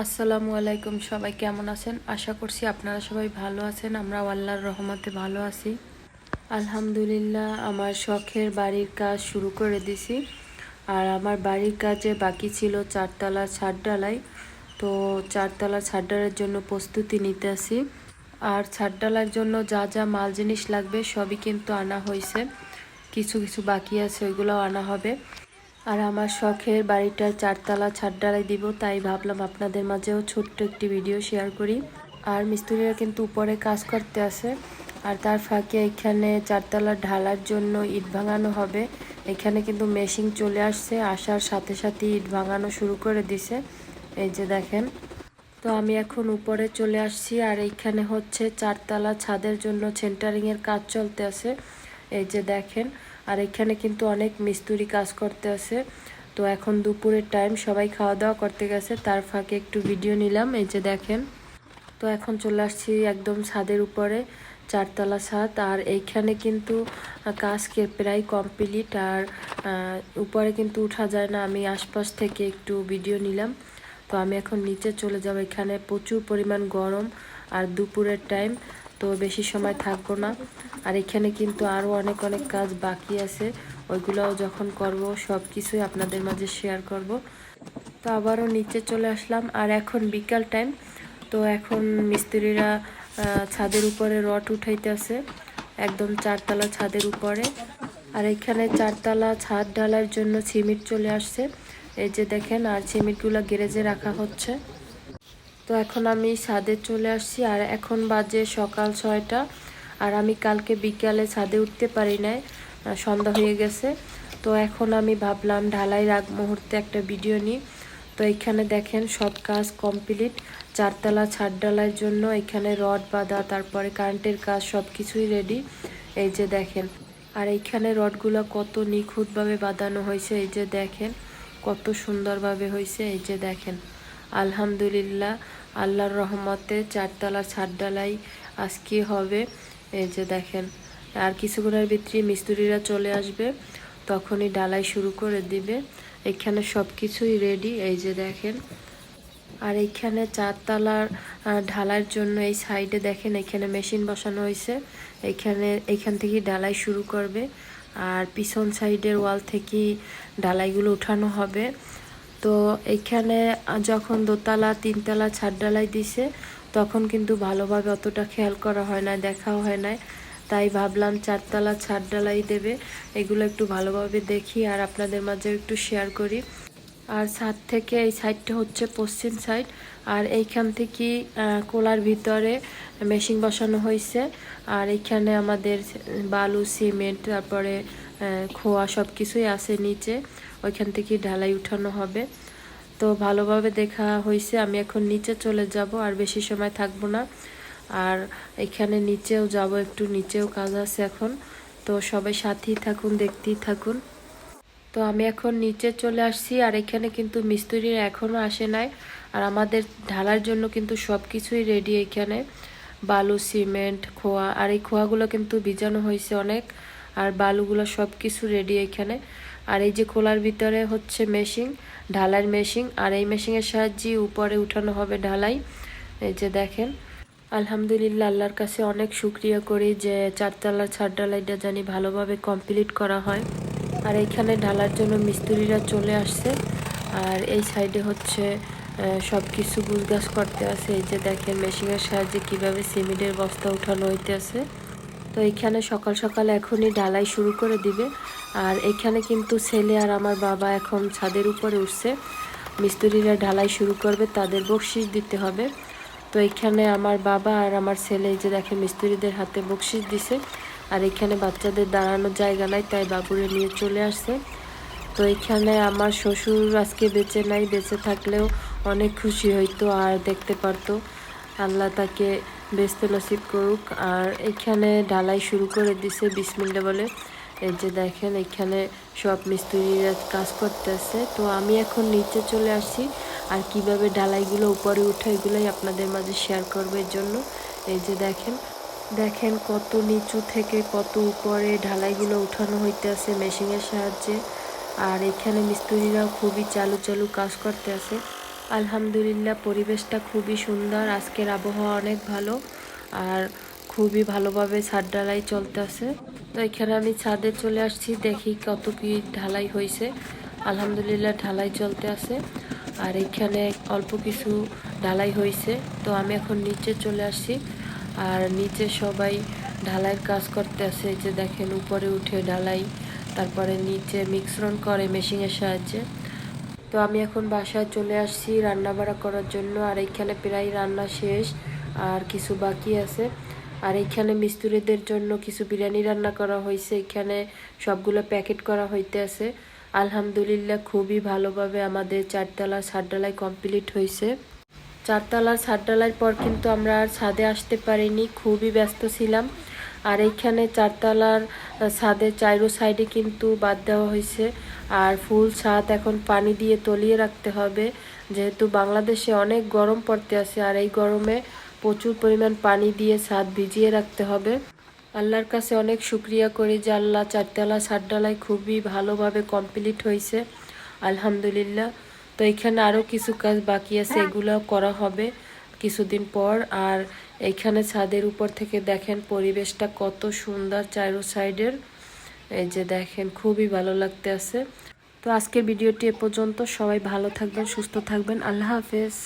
আসসালামু আলাইকুম, সবাই কেমন আছেন? আশা করছি আপনারা সবাই ভালো আছেন আমরা আল্লাহর রহমতে ভালো আছি। আলহামদুলিল্লাহ, আমার শখের বাড়ির কাজ শুরু করে দিছি। আর আমার বাড়ির কাজে বাকি ছিল চারতলা ছাদ ডালাই তো চারতলা ছাদ ডালার জন্য প্রস্তুতি নিতে আসি আর ছাদ ডালার জন্য যা যা মাল জিনিস লাগবে সবই কিন্তু আনা হয়েছে। কিছু কিছু বাকি আছে, ওইগুলোও আনা হবে। আর আমার শখের বাড়িটার চারতলা ছাদ ডালাই দিব, তাই ভাবলাম আপনাদের মাঝেও ছোট্ট একটি ভিডিও শেয়ার করি। আর মিস্ত্রিরা কিন্তু উপরে কাজ করতে আছে। আর তার ফাঁকে এখানে চারতলা ঢালার জন্য ইট ভাঙানো হবে। এখানে কিন্তু মেশিন চলে আসছে, আসার সাথে সাথে ইট ভাঙানো শুরু করে দিছে। এই যে দেখেন। তো আমি এখন উপরে চলে আসছি, আর এইখানে হচ্ছে চারতলা ছাদের জন্য সেন্টারিংয়ের কাজ চলতে আছে। এই যে দেখেন। আর এখানে কিন্তু অনেক মিস্ত্রি কাজ করতে আছে। তো এখন দুপুরের টাইম সবাই খাওয়া দাওয়া করতে গেছে। তার ফাঁকে একটু ভিডিও নিলাম, এই যে দেখেন। তো এখন চলে আসছি একদম ছাদের উপরে, চারতলা ছাদ। আর এইখানে কিন্তু কাজ প্রায় কমপ্লিট আর উপরে কিন্তু উঠা যায় না। আমি আশপাশ থেকে একটু ভিডিও নিলাম। তো আমি এখন নিচে চলে যাব। এখানে প্রচুর পরিমাণ গরম। আর দুপুরের টাইম তো বেশি সময় থাকব না। আর এখানে কিন্তু আরও অনেক অনেক কাজ বাকি আছে। ওইগুলোও যখন করব সব কিছুই আপনাদের মাঝে শেয়ার করব। তো আবারও নিচে চলে আসলাম। আর এখন বিকাল টাইম তো এখন মিস্ত্রিরা ছাদের উপরে রড উঠাইতেছে। একদম চারতলা ছাদের উপরে। আর এখানে চারতলা ছাদ ঢালার জন্য সিমেন্ট চলে আসছে। এই যে দেখেন, আর সিমেন্টগুলো গ্যারেজে রাখা হচ্ছে। তো এখন আমি ছাদে চলে আসছি আর এখন বাজে সকাল ছয়টা আর আমি কালকে বিকালে ছাদে উঠতে পারি নাই সন্ধ্যা হয়ে গেছে। তো এখন আমি ভাবলাম ঢালাই রাগ মুহূর্তে একটা ভিডিও নিই। তো এখানে দেখেন সব কাজ কমপ্লিট, চারতলা ছাদ ডালার জন্য এখানে রড বাঁধা, তারপরে কারেন্টের কাজ সব কিছুই রেডি এই যে দেখেন, আর এইখানে রডগুলো কত নিখুঁতভাবে বাঁধানো হয়েছে, এই যে দেখেন, কত সুন্দরভাবে হয়েছে, এই যে দেখেন। আলহামদুলিল্লাহ, আল্লাহর রহমতে চারতলা ছাদ ডালাই আজকে হবে? এই যে দেখেন, আর কিছুক্ষণের ভিতরে মিস্ত্রিরা চলে আসবে, তখনই ডালাই শুরু করে দিবে। এখানে সব কিছুই রেডি এই যে দেখেন। আর এইখানে চারতলার ঢালার জন্য এই সাইডে দেখেন, এখানে মেশিন বসানো হয়েছে। এখানে, এখান থেকে ঢালাই শুরু করবে। আর পিছন সাইডের ওয়াল থেকে ঢালাইগুলো উঠানো হবে। তো এখানে যখন দোতলা, তিনতলা ছাদ ডালাই দিছে, তখন কিন্তু ভালোভাবে অতটা খেয়াল করা হয় না দেখাও হয় না তাই ভাবলাম চারতলা ছাদ ডালাই দেবে। এগুলো একটু ভালোভাবে দেখি আর আপনাদের মাঝে একটু শেয়ার করি। আর ছাদ থেকে এই সাইডটা হচ্ছে পশ্চিম সাইড। আর এইখান থেকে কোলার ভিতরে মেশিন বসানো হয়েছে। আর এখানে আমাদের বালু, সিমেন্ট, তারপরে খোয়া সব কিছুই আছে নিচে। ওইখান থেকে ঢালাই উঠানো হবে। তো ভালোভাবে দেখা হয়েছে। আমি এখন নিচে চলে যাব, আর বেশি সময় থাকব না। আর এখানে নিচেও যাব, একটু নিচেও কাজ আছে এখন। তো সবাই সাথেই থাকুন, দেখতেই থাকুন। তো আমি এখন নিচে চলে আসছি আর এখানে কিন্তু মিস্ত্রিরা এখনও আসে নাই। আর আমাদের ঢালার জন্য কিন্তু সব কিছুই রেডি এখানে। বালু সিমেন্ট খোয়া। আর এই খোয়াগুলো কিন্তু ভিজানো হয়েছে অনেক। আর বালুগুলো সব কিছু রেডি এখানে। আর এই যে খোলার ভিতরে হচ্ছে মেশিন ঢালাইয়ের মেশিন আর এই মেশিনের সাহায্যে উপরে উঠানো হবে ঢালাই। এই যে দেখেন। আলহামদুলিল্লাহ, আল্লাহর কাছে অনেক শুক্রিয়া করি যে চারতলার ছাদ ঢালাইটা জানি ভালোভাবে কমপ্লিট করা হয়। আর এইখানে ঢালার জন্য মিস্ত্রিরা চলে আসছে। আর এই সাইডে হচ্ছে সব কিছু গুজগাছ করতে আছে। এই যে দেখেন, মেশিনের সাহায্যে কীভাবে সিমেন্টের বস্তা উঠানো হইতেছে। তো এইখানে সকাল সকাল এখনই ঢালাই শুরু করে দিবে। আর এখানে কিন্তু ছেলে আর আমার বাবা এখন ছাদের উপরে উঠছে। মিস্ত্রিরা ঢালাই শুরু করবে, তাদের বকশিস দিতে হবে। তো এখানে আমার বাবা আর আমার ছেলে, এই যে দেখে মিস্ত্রিদের হাতে বকশিস দিছে। আর এখানে বাচ্চাদের দাঁড়ানোর জায়গা নাই, তাই বাবুরে নিয়ে চলে আসছে। তো এখানে আমার শ্বশুর আজকে বেঁচে নাই, বেঁচে থাকলেও অনেক খুশি হইতো আর দেখতে পারতো। আল্লাহ তাকে বেচতে নসিব করুক। আর এখানে ঢালাই শুরু করে দিছে বিসমিল্লা বলে। এই যে দেখেন, এখানে সব মিস্ত্রিরা কাজ করতেছে। তো আমি এখন নিচে চলে আসছি। আর কীভাবে ঢালাইগুলো উপরে উঠে এগুলোই আপনাদের মাঝে শেয়ার করব এর জন্য। এই যে দেখেন দেখেন কত নিচু থেকে কত উপরে ঢালাইগুলো উঠানো হইতেছে মেশিনের সাহায্যে। আর এখানে মিস্ত্রিরাও খুবই চালু চালু কাজ করতে আছে আলহামদুলিল্লাহ, পরিবেশটা খুবই সুন্দর। আজকের আবহাওয়া অনেক ভালো আর খুবই ভালোভাবে ছাদ ঢালাই চলতে চলতেছে। তো এখানে আমি ছাদে চলে আসছি, দেখি কত কি ঢালাই হয়েছে আলহামদুলিল্লাহ, ঢালাই চলতে আছে আর এখানে অল্প কিছু ঢালাই হয়েছে তো আমি এখন নিচে চলে আসছি। আর নিচে সবাই ঢালাইয়ের কাজ করতে আছে যে দেখেন, উপরে উঠে ঢালাই, তারপরে নিচে মিশ্রণ করে মেশিনের সাহায্যে। তো আমি এখন বাসায় চলে আসছি রান্না বাড়া করার জন্য। আর এইখানে প্রায় রান্না শেষ, আর কিছু বাকি আছে। আর এইখানে মিস্ত্রিদের জন্য কিছু বিরিয়ানি রান্না করা হয়েছে। এখানে সবগুলো প্যাকেট করা হইতে আছে। আলহামদুলিল্লাহ খুবই ভালোভাবে আমাদের চারতলা ছাদডালাই কমপ্লিট হয়েছে চারতলার ছাদডালার পর কিন্তু আমরা আর ছাদে আসতে পারিনি, খুবই ব্যস্ত ছিলাম। আর এইখানে চারতলার ছাদের চাইরো সাইডে কিন্তু বাদ দেওয়া হয়েছে। আর ফুল ছাদ এখন পানি দিয়ে তলিয়ে রাখতে হবে। যেহেতু বাংলাদেশে অনেক গরম পড়তে আছে, আর এই গরমে প্রচুর পরিমাণ পানি দিয়ে ছাদ ভিজিয়ে রাখতে হবে। আল্লাহর কাছে অনেক শুক্রিয়া করি যে আল্লাহ চারতলা ছাদডালাই খুবই ভালোভাবে কমপ্লিট হয়েছে। আলহামদুলিল্লাহ। তো এখানে আরও কিছু কাজ বাকি আছে এগুলো করা হবে কিছুদিন পর। আর এইখানে ছাদের উপর থেকে দেখেন পরিবেশটা কত সুন্দর চারো সাইডের। এই যে দেখেন খুবই ভালো লাগতে আছে। তো আজকের ভিডিওটি এ পর্যন্ত। সবাই ভালো থাকবেন সুস্থ থাকবেন। আল্লাহ হাফেজ।